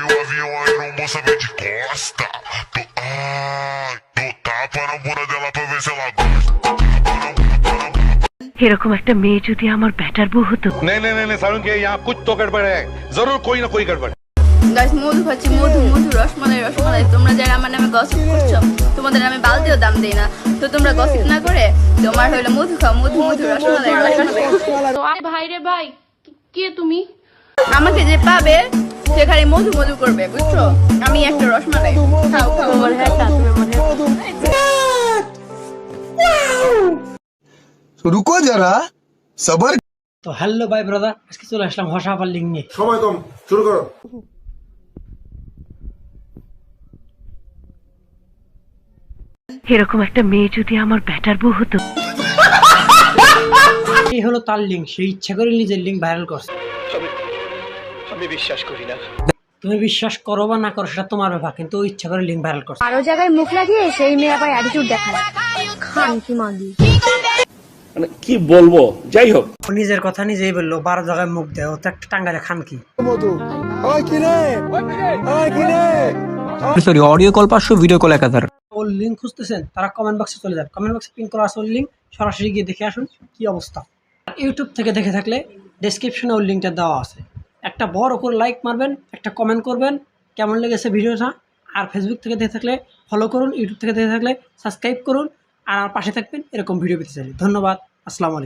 meu avião aí não moça vem de costa. Tô, ai, tô tapa na bunda dela pra ver se ela gosta. Tapa na bunda, na bunda. এরকম একটা মেয়ে যদি আমার batter বউ হতো नहीं नहीं नहीं नहीं सारुण के यहाँ कुछ तो गड़बड़ है जरूर कोई ना कोई गड़बड़ है। গাইস মধু খাচ্ছি মধু মধু রসমালাই রসমালাই তোমরা যারা আমার নামে গসিপ করছো তোমাদের আমি বালতিও দাম দেই না তো তোমরা গসিপ না করে তোমার হইলো মধু খাও মধু মধু রসমালাই রসমালাই তো আরে ভাই রে ভাই কি- কে তুমি আমাকে যে পাবে সেখানে মধু মধু করবে বুঝছ? আমি একটা রসমালাই। রুকো যারা সবার তো হ্যালো ভাই ব্রাদার। আজকে চলে আসলাম নিয়ে। সময় কম শুরু করো। এরকম একটা মেয়ে যদি আমার ব্যাটার বউ হতো। এই হলো তার লিঙ্ক সে ইচ্ছা করে নিজের লিঙ্ক ভাইরাল করছে। আমি বিশ্বাস করি না। তুমি বিশ্বাস করো বা না করো সেটা তোমার ব্যাপার কিন্তু ও ইচ্ছা করে লিঙ্ক ভাইরাল করছে। আরও জায়গায় মুখ লাগিয়ে সেই মেয়ে আবার অ্যাটিটিউড দেখায়। খান কি মাগি। মানে কি বলব? যাই হোক। নিজের কথা নিজেই বলল বারো জায়গায় মুখ দেয় ও তো একটা টাঙ্গারে খান কি? সরি অডিও কল পাঁচশো ভিডিও কল এক হাজার। ওর লিঙ্ক খুঁজতেছেন তারা কমেন্ট বক্সে চলে যান। কমেন্ট বক্সে পিন করা আছে ওর লিঙ্ক সরাসরি গিয়ে দেখে আসুন কি অবস্থা। ইউটিউব থেকে দেখে থাকলে ডেসক্রিপশনে ওর লিঙ্কটা দেওয়া আছে। একটা বড় করে লাইক মারবেন, একটা কমেন্ট করবেন, কেমন লেগেছে ভিডিওটা, আর ফেসবুক থেকে দেখে থাকলে ফলো করুন ইউটিউব থেকে দেখে থাকলে সাবস্ক্রাইব করুন, আর আমার পাশে থাকবেন, এরকম ভিডিও পেতে চাইলে। ধন্যবাদ, আসসালামু আলাইকুম।